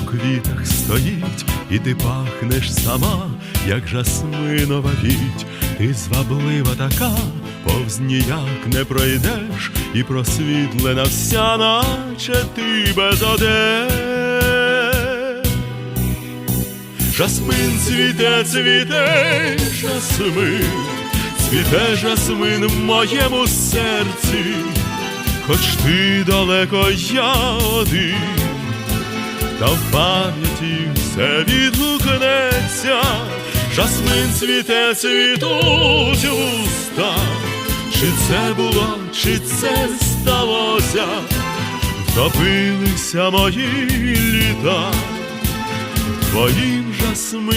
квітах стоїть, і ти пахнеш сама, як жасминова віть, ти зваблива така, повз ніяк не пройдеш, і просвітлена вся, наче ти без одеж. Жасмин цвіте, цвіте, жасмин, цвіте жасмин в моєму серці, хоч ти далеко я один, та в пам'яті все відгукнеться, жасмин цвіте, цвітуть уста, чи це було, чи це сталося, втопилися мої літа. Твоїм жасмином.